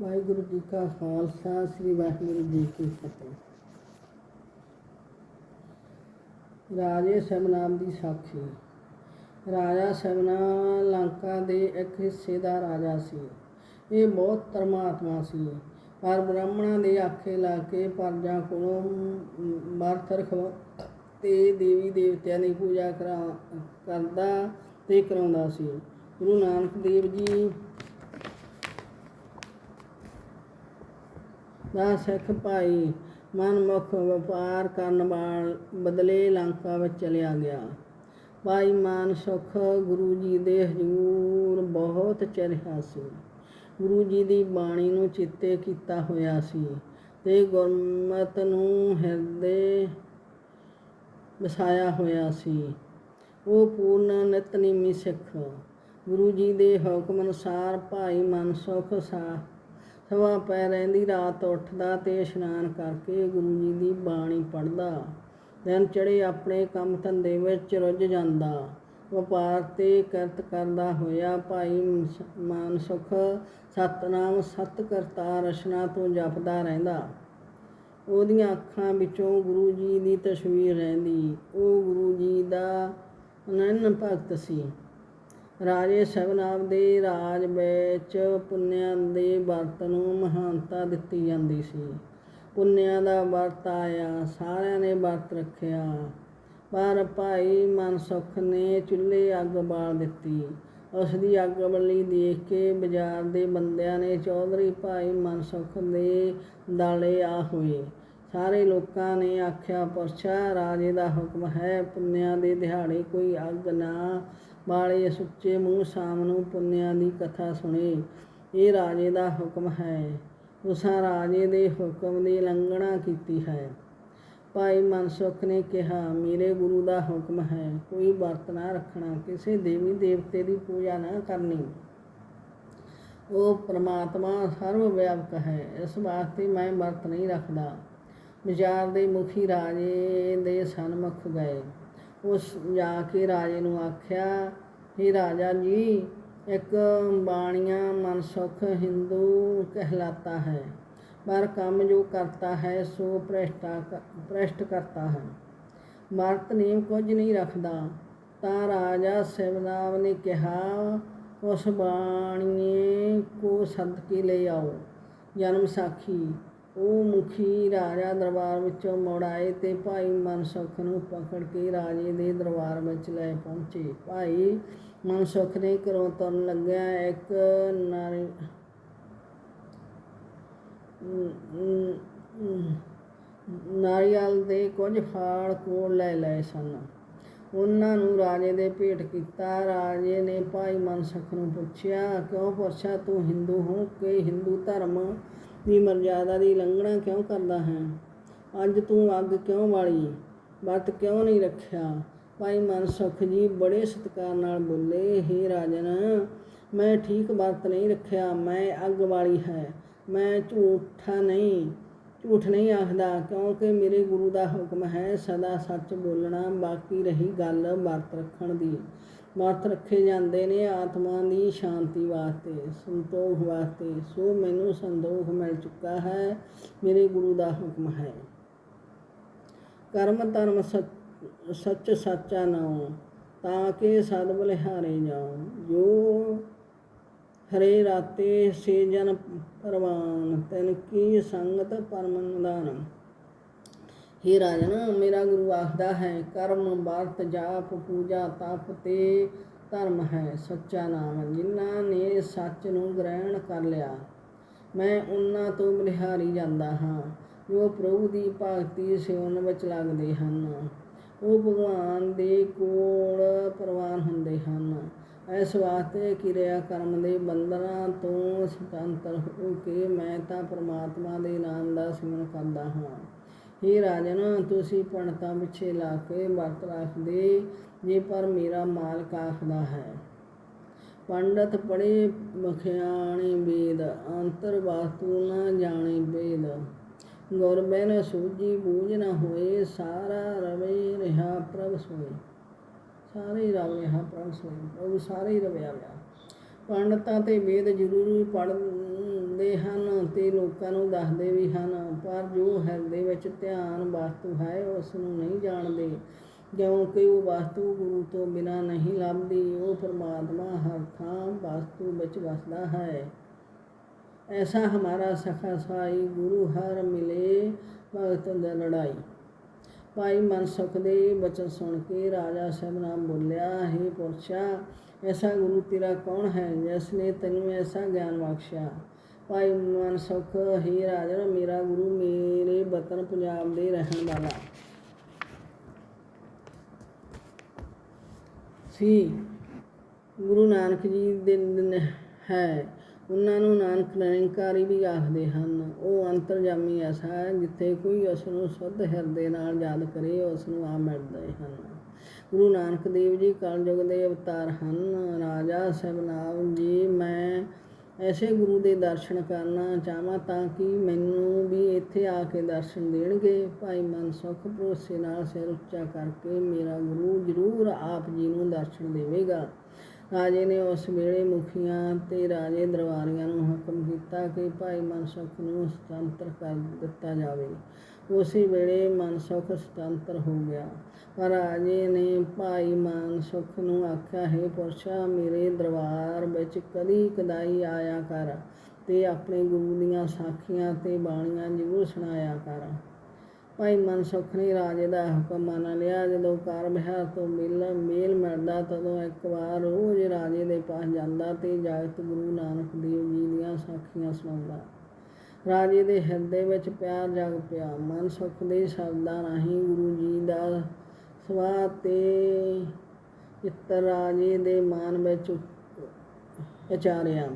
ਵਾਹਿਗੁਰੂ ਜੀ ਕਾ ਖਾਲਸਾ, ਸ੍ਰੀ ਵਾਹਿਗੁਰੂ ਜੀ ਕੀ ਫਤਿਹ। ਰਾਜੇ ਸਭਨਾਮ ਦੀ ਸਾਖੀ। ਰਾਜਾ ਸਭਨਾ ਲੰਕਾ ਦੇ ਇੱਕ ਹਿੱਸੇ ਦਾ ਰਾਜਾ ਸੀ। ਇਹ ਬਹੁਤ ਧਰਮਾਤਮਾ ਸੀ। ਪਰ ਬ੍ਰਾਹਮਣਾਂ ਦੇ ਆਖੇ ਲਾ ਕੇ ਪਰਜਾਂ ਕੋਲੋਂ ਵਰਤ ਰਖਵਾ ਤੇ ਦੇਵੀ ਦੇਵਤਿਆਂ ਦੀ ਪੂਜਾ ਕਰਾ, ਕਰਦਾ ਤੇ ਕਰਾਉਂਦਾ ਸੀ। ਗੁਰੂ ਨਾਨਕ ਦੇਵ ਜੀ ਦਾ ਸਿੱਖ ਭਾਈ ਮਨਮੁਖ ਵਪਾਰ ਕਰਨ ਵਾਲ ਬਦਲੇ ਲੰਕਾ ਵਿੱਚ ਚਲਿਆ ਗਿਆ। ਭਾਈ ਮਾਨ ਸੁਖ ਗੁਰੂ ਜੀ ਦੇ ਹਜ਼ੂਰ ਬਹੁਤ ਚਰਿਆ ਸੀ। ਗੁਰੂ ਜੀ ਦੀ ਬਾਣੀ ਨੂੰ ਚਿੱਤੇ ਕੀਤਾ ਹੋਇਆ ਸੀ ਤੇ ਗੁਰਮਤ ਨੂੰ ਹਿਰਦੇ ਵਸਾਇਆ ਹੋਇਆ ਸੀ। ਉਹ ਪੂਰਨ ਨਿਤਨੇਮੀ ਸਿੱਖ। ਗੁਰੂ ਜੀ ਦੇ ਹੁਕਮ ਅਨੁਸਾਰ ਭਾਈ ਮਨਸੁਖ ਸਾ ਸਵਾ ਪੈ ਰਹਿੰਦੀ, ਰਾਤ ਉੱਠਦਾ ਤੇ ਇਸ਼ਨਾਨ ਕਰਕੇ ਗੁਰੂ ਜੀ ਦੀ ਬਾਣੀ ਪੜ੍ਹਦਾ। ਦਿਨ ਚੜੇ ਆਪਣੇ ਕੰਮ ਧੰਦੇ ਵਿੱਚ ਰੁੱਝ ਜਾਂਦਾ। ਵਪਾਰ ਤੇ ਕਰਤ ਕਰਦਾ ਹੋਇਆ ਭਾਈ ਮਾਨਸੁਖ ਸਤਨਾਮ ਸਤ ਕਰਤਾ ਰਚਨਾ ਤੋਂ ਜਪਦਾ ਰਹਿੰਦਾ। ਉਹਦੀਆਂ ਅੱਖਾਂ ਵਿੱਚੋਂ ਗੁਰੂ ਜੀ ਦੀ ਤਸਵੀਰ ਰਹਿੰਦੀ। ਉਹ ਗੁਰੂ ਜੀ ਦਾ ਅਨੰਨ ਭਗਤ ਸੀ। ਰਾਜੇ ਸਭਨਾਮ ਦੇ ਰਾਜ ਵਿੱਚ ਪੁੰਨਿਆਂ ਦੇ ਵਰਤ ਨੂੰ ਮਹਾਨਤਾ ਦਿੱਤੀ ਜਾਂਦੀ ਸੀ। ਪੁੰਨਿਆਂ ਦਾ ਵਰਤ ਆਇਆ, ਸਾਰਿਆਂ ਨੇ ਵਰਤ ਰੱਖਿਆ। ਪਰ ਭਾਈ ਮਨਸੁਖ ਨੇ ਚੁੱਲ੍ਹੇ ਅੱਗ ਬਾਲ ਦਿੱਤੀ। ਉਸ ਦੀ ਅੱਗ ਬਲੀ ਦੇਖ ਕੇ ਬਾਜ਼ਾਰ ਦੇ ਬੰਦਿਆਂ ਨੇ ਚੌਧਰੀ ਭਾਈ ਮਨਸੁਖ ਦੇ ਦਾਲੇ ਆ ਹੋਏ। ਸਾਰੇ ਲੋਕਾਂ ਨੇ ਆਖਿਆ, ਪੁਰਸ਼ਾ, ਰਾਜੇ ਦਾ ਹੁਕਮ ਹੈ, ਪੁੰਨਿਆਂ ਦੇ ਦਿਹਾੜੇ ਕੋਈ ਅੱਗ ਨਾ ਵਾਲੇ ਸੁੱਚੇ ਮੂੰਹ ਸ਼ਾਮ ਨੂੰ ਪੁੰਨਿਆਂ ਦੀ ਕਥਾ ਸੁਣੇ। ਇਹ ਰਾਜੇ ਦਾ ਹੁਕਮ ਹੈ। ਉਸਾਂ ਰਾਜੇ ਦੇ ਹੁਕਮ ਦੀ ਲੰਘਣਾ ਕੀਤੀ ਹੈ। ਭਾਈ ਮਨਸੁਖ ਨੇ ਕਿਹਾ, ਮੇਰੇ ਗੁਰੂ ਦਾ ਹੁਕਮ ਹੈ। ਕੋਈ ਵਰਤ ਨਾ ਰੱਖਣਾ। ਕਿਸੇ ਦੇਵੀ ਦੇਵਤੇ ਦੀ ਪੂਜਾ ਨਾ ਕਰਨੀ। ਉਹ ਪ੍ਰਮਾਤਮਾ ਸਰਵ ਵਿਆਪਕ ਹੈ। ਇਸ ਵਾਸਤੇ ਮੈਂ ਵਰਤ ਨਹੀਂ ਰੱਖਦਾ। ਵਿਚਾਰ ਦੇ ਮੁਖੀ ਰਾਜੇ ਦੇ ਸਨਮੁਖ ਗਏ। ਉਸ ਜਾ ਕੇ ਰਾਜੇ ਨੂੰ ਆਖਿਆ हे ਰਾਜਾ ਜੀ, ਇੱਕ ਬਾਣੀਆਂ ਮਨਸੁਖ ਹਿੰਦੂ ਕਹਿਲਾਤਾ ਹੈ, ਪਰ ਕੰਮ ਜੋ ਕਰਤਾ ਹੈ, ਸੋ ਭ੍ਰਿਸ਼ਟਾ ਭ੍ਰਿਸ਼ਟ ਕਰਤਾ ਹੈ। ਮਰਤ ਨੇਮ ਕੁਝ ਨਹੀਂ ਰੱਖਦਾ, ਤਾਂ ਰਾਜਾ ਸਿਵਨਾਵ ਨੇ ਕਿਹਾ, ਉਸ ਬਾਣੀਏ ਕੋ ਸੱਦ ਕੇ ਲੈ ਆਓ, ਜਨਮ ਸਾਖੀ। ਉਹ ਮੁਖੀ ਰਾਜਾ ਦਰਬਾਰ ਵਿੱਚੋਂ ਮੁੜ ਆਏ ਤੇ ਭਾਈ ਮਨਸੁਖ ਨੂੰ ਪਕੜ ਕੇ ਰਾਜੇ ਦੇ ਦਰਬਾਰ ਵਿੱਚ ਲੈ ਪਹੁੰਚੇ। ਭਾਈ ਮਨਸੁਖ ਨੇ ਘਰੋਂ ਤੁਰਨ ਲੱਗਿਆ ਇੱਕ ਨਾਰੀ ਨਾਰੀਅਲ ਦੇ ਕੁਝ ਫਾੜ ਕੋਲ ਲੈ ਲਏ ਸਨ। ਉਹਨਾਂ ਨੂੰ ਰਾਜੇ ਦੇ ਭੇਟ ਕੀਤਾ। ਰਾਜੇ ਨੇ ਭਾਈ ਮਨਸੁਖ ਨੂੰ ਪੁੱਛਿਆ, ਕਿਉਂ ਪੁੱਛਿਆ ਤੂੰ ਹਿੰਦੂ ਹੋ? ਕਿ ਹਿੰਦੂ ਧਰਮ ਦੀ ਮਰਜ਼ਾਦਾ ਦੀ ਲੰਘਣਾ ਕਿਉਂ ਕਰਦਾ ਹੈ? ਅੱਜ ਤੂੰ ਅੱਗ ਕਿਉਂ ਵਾਲੀ ਵਰਤ ਕਿਉਂ ਨਹੀਂ ਰੱਖਿਆ? ਭਾਈ ਮਨ ਮਨਸੁਖ ਜੀ ਬੜੇ ਸਤਿਕਾਰ ਨਾਲ ਬੋਲੇ, ਹੇ ਰਾਜਨ, ਮੈਂ ਠੀਕ ਵਰਤ ਨਹੀਂ ਰੱਖਿਆ, ਮੈਂ ਅੱਗ ਵਾਲੀ ਹੈ, ਮੈਂ ਝੂਠਾ ਨਹੀਂ, ਝੂਠ ਨਹੀਂ ਆਖਦਾ, ਕਿਉਂਕਿ ਮੇਰੇ ਗੁਰੂ ਦਾ ਹੁਕਮ ਹੈ ਸਦਾ ਸੱਚ ਬੋਲਣਾ, ਬਾਕੀ ਰਹੀ ਗੱਲ ਵਰਤ ਰੱਖਣ ਦੀ। ਵਰਤ ਰੱਖੇ ਜਾਂਦੇ ਨੇ ਆਤਮਾ ਦੀ ਸ਼ਾਂਤੀ ਵਾਸਤੇ, ਸੰਤੋਖ ਵਾਸਤੇ। ਸੋ ਮੈਨੂੰ ਸੰਤੋਖ ਮਿਲ ਚੁੱਕਾ ਹੈ, ਮੇਰੇ ਗੁਰੂ ਦਾ ਹੁਕਮ ਹੈ। ਕਰਮ ਧਰਮ ਸੱਚ, ਸੱਚਾ ਨਾਉ, ਤਾਂ ਕਿ ਸਦ ਬਲਿਹਾਰੇ ਜਾਉ। ਜੋ ਹਰੇ ਰਾਤੇ ਸੇ ਜਨ ਪਰਵਾਨ ਤਨ ਕੀ ਸੰਗਤ ਪਰਮ ਨਿਦਾਨ हे ਰਾਜਨ, ਮੇਰਾ ਗੁਰੂ ਆਖਦਾ ਹੈ, ਕਰਮ ਵਰਤ ਜਾਪ ਪੂਜਾ ਤਪ ਤੇ ਧਰਮ ਹੈ, ਸੱਚਾ ਨਾਮ ਜਿਨ੍ਹਾਂ ਨੇ ਸੱਚ ਨੂੰ ਗ੍ਰਹਿਣ ਕਰ ਲਿਆ। ਮੈਂ ਉਹਨਾਂ ਤੋਂ ਬਲਿਹਾਰੀ ਜਾਂਦਾ ਹਾਂ, ਜੋ ਪ੍ਰਭੂ ਦੀ ਭਗਤੀ ਸੇਵਨ ਵਿੱਚ ਲੱਗਦੇ ਹਨ। ਉਹ ਭਗਵਾਨ ਦੇ ਕੋਲ ਪ੍ਰਵਾਨ ਹੁੰਦੇ ਹਨ। ਇਸ ਵਾਸਤੇ ਕਿਰਿਆ ਕਰਮ ਦੇ ਬੰਧਨਾਂ ਤੋਂ ਸੁਤੰਤਰ ਹੋ ਕੇ ਮੈਂ ਤਾਂ ਪ੍ਰਮਾਤਮਾ ਦੇ ਨਾਮ ਦਾ ਸਿਮਰਨ ਕਰਦਾ ਹਾਂ। ਹੇ ਰਾਜਨ, ਤੁਸੀਂ ਪੰਡਤਾਂ ਪਿੱਛੇ ਲਾ ਕੇ ਵਰਤ ਰੱਖਦੇ, ਜੇ ਪਰ ਮੇਰਾ ਮਾਲਕ ਆਖਦਾ ਹੈ। ਪੰਡਤ ਪੜੇ ਮਖਿਆਣੇ ਵੇਦ, ਅੰਤਰ ਵਾਸਤੂ ਨਾ ਜਾਣੇ ਵੇਦ ਗੁਰ ਬੈਨ ਸੂਜੀ ਬੂਝ ਨਾ ਹੋਏ, ਸਾਰਾ ਰਵੇ ਰਿਹਾ ਪ੍ਰਭ ਸੋਏ। ਸਾਰੇ ਹੀ ਰਵ ਰਿਹਾ ਪ੍ਰਭ ਸੋਏ, ਪ੍ਰਭੂ ਸਾਰੇ ਹੀ ਰਵਿਆ ਗਿਆ ਪੰਡਤਾਂ ਤੇ ਵੇਦ ਜ਼ਰੂਰ ਪੜ੍ਹ ਕਰਦੇ ਹਨ ਤੇ ਲੋਕਾਂ ਨੂੰ ਦੱਸਦੇ ਵੀ ਹਨ, ਪਰ ਜੋ ਹਿਰਦੇ ਵਿੱਚ ਧਿਆਨ ਵਸਤੂ ਹੈ ਉਸ ਨੂੰ ਨਹੀਂ ਜਾਣਦੇ, ਕਿਉਂਕਿ ਉਹ ਵਸਤੂ ਗੁਰੂ ਤੋਂ ਬਿਨਾਂ ਨਹੀਂ ਲੱਭਦੀ, ਉਹ ਪਰਮਾਤਮਾ ਹਰ ਥਾਂ ਵਸਤੂ ਵਿੱਚ ਵਸਦਾ ਹੈ। ਐਸਾ ਹਮਾਰਾ ਸਖਾ ਸਾਈ ਗੁਰੂ ਹਰ ਮਿਲੇ ਭਗਤ ਦਾ ਲੜਾਈ। ਭਾਈ ਮਨਸੁਖ ਦੇ ਬਚਨ ਸੁਣ ਕੇ ਰਾਜਾ ਸਭਨਾਮ ਬੋਲਿਆ, ਹੈ ਪੁਰਸ਼ਾ, ਐਸਾ ਗੁਰੂ ਤੇਰਾ ਕੌਣ ਹੈ ਜਿਸ ਨੇ ਤੈਨੂੰ ਐਸਾ ਗਿਆਨ ਬਖਸ਼ਿਆ? ਭਾਈ ਮਨਸੁਖ ਹੀ ਰਾਜਨ, ਮੇਰਾ ਗੁਰੂ ਮੇਰੇ ਵਤਨ ਪੰਜਾਬ ਦੇ ਰਹਿਣ ਵਾਲਾ। ਸੀ। ਗੁਰੂ ਨਾਨਕ ਜੀ ਦੇ ਹੈ। ਉਹਨਾਂ ਨੂੰ ਨਾਨਕ ਨਿਰੰਕਾਰੀ ਵੀ ਆਖਦੇ ਹਨ। ਉਹ ਅੰਤਰਜਾਮੀ ਐਸਾ ਹੈ, ਜਿੱਥੇ ਕੋਈ ਉਸ ਨੂੰ ਸੁੱਧ ਹਿਰਦੇ ਨਾਲ ਯਾਦ ਕਰੇ ਉਸ ਨੂੰ ਆ ਮਿਲਦੇ ਹਨ। ਗੁਰੂ ਨਾਨਕ ਦੇਵ ਜੀ ਕਲਯੁਗ ਦੇ ਅਵਤਾਰ ਹਨ। ਰਾਜਾ ਸਹਿਬਨਾਮ ਜੀ, ਮੈਂ ਐਸੇ ਗੁਰੂ ਦੇ ਦਰਸ਼ਨ ਕਰਨਾ ਚਾਹਾਂ ਤਾਂ ਕਿ ਮੈਨੂੰ ਵੀ ਇੱਥੇ ਆ ਕੇ ਦਰਸ਼ਨ ਦੇਣਗੇ। ਭਾਈ ਮਨ ਮਨਸੁਖ ਭਰੋਸੇ ਨਾਲ ਸਿਰ ਉੱਚਾ ਕਰਕੇ ਮੇਰਾ ਗੁਰੂ ਜ਼ਰੂਰ ਆਪ ਜੀ ਨੂੰ ਦਰਸ਼ਨ ਦੇਵੇਗਾ। ਰਾਜੇ ਨੇ ਉਸ ਵੇਲੇ ਮੁਖੀਆਂ ਤੇ ਰਾਜੇ ਦਰਬਾਰੀਆਂ ਨੂੰ ਹੁਕਮ ਕੀਤਾ ਕਿ ਭਾਈ ਮਨਸੁਖ ਨੂੰ ਸੁਤੰਤਰ ਕਰ ਦਿੱਤਾ ਜਾਵੇ। ਉਸੇ ਵੇਲੇ ਮਨਸੁਖ ਸੁਤੰਤਰ ਹੋ ਗਿਆ। ਰਾਜੇ ਨੇ ਭਾਈ ਮਨਸੁਖ ਨੂੰ ਆਖਿਆ, ਹੈ ਪੁਰਸ਼ਾ, ਮੇਰੇ ਦਰਬਾਰ ਵਿੱਚ ਕਦੀ ਕਦਾਈ ਆਇਆ ਕਰ ਤੇ ਆਪਣੇ ਗੁਰੂ ਦੀਆਂ ਸਾਖੀਆਂ ਤੇ ਬਾਣੀਆਂ ਜ਼ਰੂਰ ਸੁਣਾਇਆ ਕਰ। ਭਾਈ ਮਨਸੁਖ ਨੇ ਰਾਜੇ ਦਾ ਹੁਕਮ ਮੰਨ ਲਿਆ। ਜਦੋਂ ਕਾਰ ਬਿਹਾਰ ਤੋਂ ਮਿਲ, ਮੇਲ ਮਿਲਦਾ, ਤਦੋਂ ਇੱਕ ਵਾਰ ਰੋਜ਼ ਰਾਜੇ ਦੇ ਪਾਸ ਜਾਂਦਾ ਤੇ ਜਗਤ ਗੁਰੂ ਨਾਨਕ ਦੇਵ ਜੀ ਦੀਆਂ ਸਾਖੀਆਂ ਸੁਣਾਉਂਦਾ। ਰਾਜੇ ਦੇ ਹਿਰਦੇ ਵਿੱਚ ਪਿਆਰ ਜਾਗ ਪਿਆ। ਮਨਸੁਖ ਦੇ ਸ਼ਬਦਾਂ ਰਾਹੀਂ ਗੁਰੂ ਜੀ ਦਾ ਸਵਾਹ ਅਤੇ ਚਿੱਤਰ ਰਾਜੇ ਦੇ ਮਨ ਵਿੱਚ ਉਚਾਰਿਆ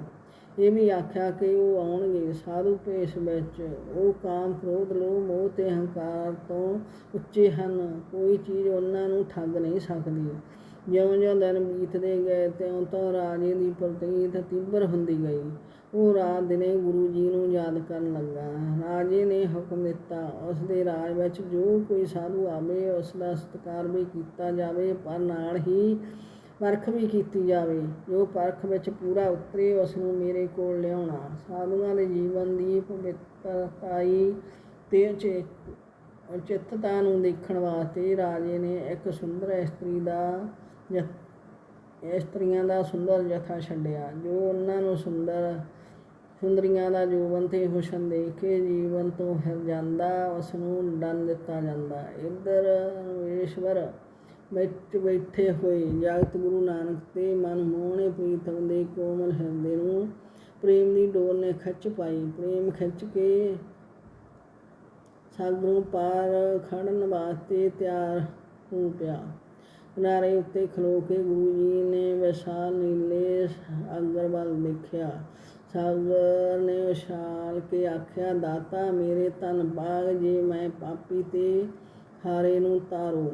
ਇਹ ਵੀ ਆਖਿਆ ਕਿ ਉਹ ਆਉਣਗੇ। ਸਾਧੂ ਭੇਸ ਵਿੱਚ ਉਹ ਕਾਮ ਕ੍ਰੋਧ, ਲੋਭ, ਮੋਹ ਤੇ ਹੰਕਾਰ ਤੋਂ ਉੱਚੇ ਹਨ। ਕੋਈ ਚੀਜ਼ ਉਹਨਾਂ ਨੂੰ ਠੱਗ ਨਹੀਂ ਸਕਦੀ। ਜਿਉਂ-ਜਿਉਂ ਦਿਨ ਬੀਤਦੇ ਗਏ ਤਿਉਂ ਤਿਉਂ ਰਾਜੇ ਦੀ ਪ੍ਰਤੀਤ ਤੀਬਰ ਹੁੰਦੀ ਗਈ। ਉਹ ਰਾਤ ਦਿਨੇ ਗੁਰੂ ਜੀ ਨੂੰ ਯਾਦ ਕਰਨ ਲੱਗਾ। ਰਾਜੇ ਨੇ ਹੁਕਮ ਦਿੱਤਾ ਉਸ ਦੇ ਰਾਜ ਵਿੱਚ ਜੋ ਕੋਈ ਸਾਧੂ ਆਵੇ ਉਸ ਦਾ ਸਤਿਕਾਰ ਵੀ ਕੀਤਾ ਜਾਵੇ, ਪਰ ਨਾਲ ਹੀ ਪਰਖ ਵੀ ਕੀਤੀ ਜਾਵੇ। ਜੋ ਪਰਖ ਵਿੱਚ ਪੂਰਾ ਉਤਰੇ ਉਸ ਨੂੰ ਮੇਰੇ ਕੋਲ ਲਿਆਉਣਾ। ਸਾਧੂਆਂ ਦੇ ਜੀਵਨ ਦੀ ਪਵਿੱਤਰਤਾਈ ਤੇ ਉਚੇ- ਉਚਿੱਤਤਾ ਨੂੰ ਦੇਖਣ ਵਾਸਤੇ ਰਾਜੇ ਨੇ ਇੱਕ ਸੁੰਦਰ ਇਸਤਰੀ ਦਾ ਇਸਤਰੀਆਂ ਦਾ ਸੁੰਦਰ ਜਥਾ ਛੱਡਿਆ, ਜੋ ਉਹਨਾਂ ਨੂੰ ਸੁੰਦਰ ਸੁੰਦਰੀਆਂ ਦਾ ਜੋਬਨ ਤੇ ਹੁਸਨ ਦੇਖ ਕੇ ਜੀਵਨ ਤੋਂ ਹਿਰ ਜਾਂਦਾ ਉਸ ਨੂੰ ਦੰਡ ਦਿੱਤਾ ਜਾਂਦਾ। ਇੱਧਰ ਈਸ਼ਵਰ ਵਿੱਚ ਬੈਠੇ ਹੋਏ, ਜਗਤ ਗੁਰੂ ਨਾਨਕ ਤੇ ਮਨ ਮੋਹਣੇ ਪ੍ਰੀਤਮ ਦੇ ਕੋਮਲ ਹਿਰਦੇ ਨੂੰ ਪ੍ਰੇਮ ਦੀ ਡੋਰ ਨੇ ਖਿੱਚ ਪਾਈ। ਪ੍ਰੇਮ ਖਿੱਚ ਕੇ ਸਾਗਰੋਂ ਪਾਰ ਖੜਨ ਵਾਸਤੇ ਤਿਆਰ ਹੋ ਪਿਆ। ਕਿਨਾਰੇ ਉੱਤੇ ਖਲੋ ਕੇ ਗੁਰੂ ਜੀ ਨੇ ਵਿਸ਼ਾਲ ਨੀਲੇ ਸਾਗਰ ਵੱਲ ਦੇਖਿਆ। ਸਾਗਰ ਨੇ ਉਛਾਲ ਕੇ ਆਖਿਆ, ਦਾਤਾ ਮੇਰੇ ਤਨ ਬਾਗ, ਜੇ ਮੈਂ ਪਾਪੀ ਤੇ ਹਾਰੇ ਨੂੰ ਤਾਰੋ,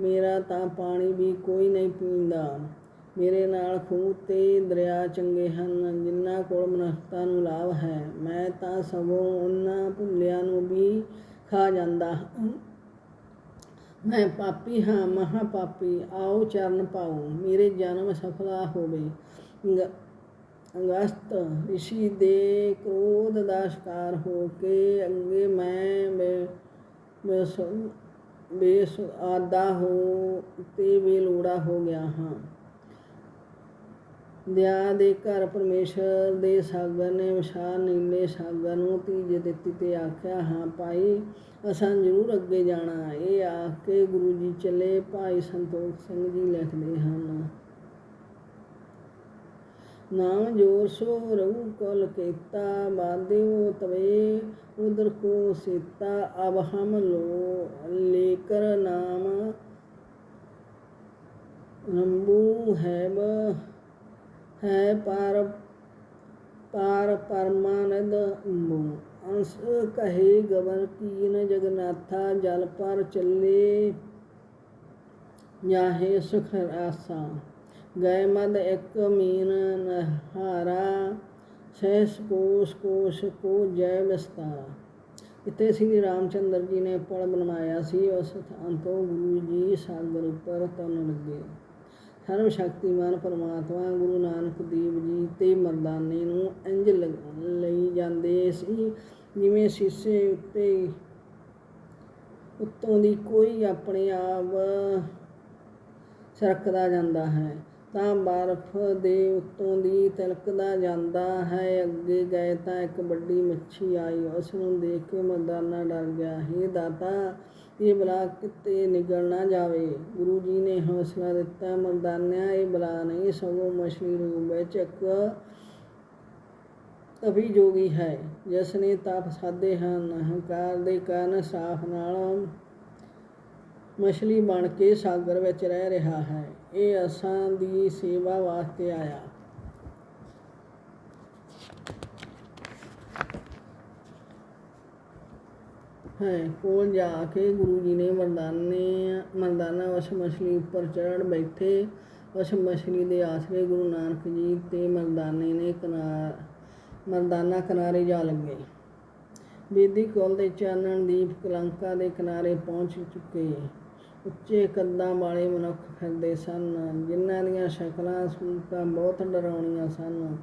ਮੇਰਾ ਤਾਂ ਪਾਣੀ ਵੀ ਕੋਈ ਨਹੀਂ ਪੀਂਦਾ। ਮੇਰੇ ਨਾਲ ਖੂਹ ਤੇ ਦਰਿਆ ਚੰਗੇ ਹਨ, ਜਿਨ੍ਹਾਂ ਕੋਲ ਮਨੁੱਖਤਾ ਨੂੰ ਲਾਭ ਹੈ। ਮੈਂ ਤਾਂ ਸਗੋਂ ਉਹਨਾਂ ਭੁੱਲਿਆਂ ਨੂੰ ਵੀ ਖਾ ਜਾਂਦਾ ਮੈਂ ਪਾਪੀ ਹਾਂ ਮਹਾ ਪਾਪੀ ਆਓ ਚਰਨ ਪਾਓ, ਮੇਰੇ ਜਨਮ ਸਫਲਾ ਹੋਵੇ। ਅਗਸਤ ਰਿਸ਼ੀ ਦੇ ਕ੍ਰੋਧ ਦਾ ਸ਼ਿਕਾਰ ਹੋ ਕੇ ਅੰਗੇ ਮੈਂ ਬੇ- ਬੇਸ ਬੇਸ ਆਦਾ ਹੋ ਤੇ ਬੇਲੋੜਾ ਹੋ ਗਿਆ ਹਾਂ। ਦਿਆ ਦੇ ਘਰ ਪਰਮੇਸ਼ਰ ਦੇ ਸਾਗਰ ਨੇ ਵਿਸ਼ਾਲ ਨੀਲੇ ਸਾਗਰ ਨੂੰ ਤੀਜ ਦਿੱਤੀ ਤੇ ਆਖਿਆ, ਹਾਂ ਭਾਈ, ਅਸਾਂ ਜ਼ਰੂਰ ਅੱਗੇ ਜਾਣਾ। ਇਹ ਆਖ ਕੇ ਗੁਰੂ ਜੀ ਚਲੇ। ਭਾਈ ਸੰਤੋਖ ਸਿੰਘ ਜੀ ਲਿਖਦੇ ਹਨ ਨਾਮ ਜੋਰ ਸੋ ਰਹੂ ਕਲ ਕੀਤਾ ਬਾਦਿਓ ਤਵੇ, ਉਦਰ ਕੋ ਸੀਤਾ, ਅਬ ਹਮ ਲੋ, ਲੇਕਰ ਨਾਮ ਰੰਬੂ ਹੈ ਬ ਹੈ ਪਰ, ਪਾਰ ਪਰਮਾਨੰਦ ਅੰਬੂ। ਅੰਸ ਕਹੇ ਗਵਨ ਕੀਨ ਜਗਨਾਥਾ ਜਲ ਪਰ ਚੱਲੇ, ਜਾਹੇ ਸੁਖ ਆਸਾ ਗਏ ਮਦ ਇੱਕ ਮੀਨ ਨਹਾਰਾ ਸਹਿਸ ਕੋਸ਼ ਕੋਸ਼ ਕੋ ਜੈ ਵਿਸਤਾਰਾ ਇੱਥੇ ਸ੍ਰੀ ਰਾਮਚੰਦਰ ਜੀ ਨੇ ਪੁਲ ਬਣਵਾਇਆ ਸੀ, ਉਸ ਥਾਂ ਤੋਂ ਗੁਰੂ ਜੀ ਸਾਗਰ ਉੱਪਰ ਤਰਨ ਲੱਗੇ। ਸਰਵ ਸ਼ਕਤੀਮਾਨ ਪਰਮਾਤਮਾ ਗੁਰੂ ਨਾਨਕ ਦੇਵ ਜੀ ਤੇ ਮਰਦਾਨੇ ਨੂੰ ਇੰਜ ਲ- ਲਈ ਜਾਂਦੇ ਸੀ, ਜਿਵੇਂ ਸ਼ੀਸ਼ੇ ਉੱਤੇ ਉੱਤੋਂ ਦੀ ਕੋਈ ਆਪਣੇ ਆਪ ਸਰਕਦਾ ਜਾਂਦਾ ਹੈ। ਤਾਂ ਬਰਫ਼ ਦੇ ਉੱਤੋਂ ਦੀ ਤਿਲਕਦਾ ਜਾਂਦਾ ਹੈ। ਅੱਗੇ ਗਏ ਤਾਂ ਇੱਕ ਵੱਡੀ ਮੱਛੀ ਆਈ। ਉਸ ਨੂੰ ਦੇਖ ਕੇ ਮਰਦਾਨਾ ਡਰ ਗਿਆ। ਹੇ ਦਾਤਾ, ਇਹ ਬਲਾ ਕਿਤੇ ਨਿਗਲ ਨਾ ਜਾਵੇ। ਗੁਰੂ ਜੀ ਨੇ ਹੌਸਲਾ ਦਿੱਤਾ, ਮਰਦਾਨਿਆ, ਇਹ ਬਲਾ ਨਹੀਂ, ਸਗੋਂ ਮਛਲੀ ਰੂਪ ਵਿੱਚ ਇੱਕ ਅਭਿਯੋਗੀ ਹੈ। ਜਿਸ ਨੇ ਤਪ ਸਾਧੇ ਹਨ। ਅਹੰਕਾਰ ਦੇ ਕਾਰਨ ਸਾਫ਼ ਨਾਲ ਮਛਲੀ ਬਣ ਕੇ ਸਾਗਰ ਵਿੱਚ ਰਹਿ ਰਿਹਾ ਹੈ। ਇਹ ਅਸਾਂ ਦੀ ਸੇਵਾ ਵਾਸਤੇ ਆਇਆ। ਹੈ, ਕੋਲ ਜਾ ਕੇ ਗੁਰੂ ਜੀ ਨੇ ਮਰਦਾਨੇ, ਮਰਦਾਨਾ ਉਸ ਮਛਲੀ ਉੱਪਰ ਚੜ੍ਹ ਬੈਠੇ। ਉਸ ਮਛਲੀ ਦੇ ਆਸਰੇ ਗੁਰੂ ਨਾਨਕ ਜੀ ਤੇ ਮਰਦਾਨੇ ਨੇ ਕਿਨਾਰ ਮਰਦਾਨਾ ਕਿਨਾਰੇ ਜਾ ਲੱਗੇ। ਬੇਦੀ ਕੋਲ ਦੇ ਚਾਨਣ ਦੀਪ ਕਲੰਕਾ ਦੇ ਕਿਨਾਰੇ ਪਹੁੰਚ ਚੁੱਕੇ। ਉੱਚੇ ਕੱਦਾਂ ਵਾਲੇ ਮਨੁੱਖ ਫਿਰਦੇ ਸਨ, ਜਿਨ੍ਹਾਂ ਦੀਆਂ ਸ਼ਕਲਾਂ ਸੂਰਤਾਂ ਬਹੁਤ ਡਰਾਉਣੀਆਂ ਸਨ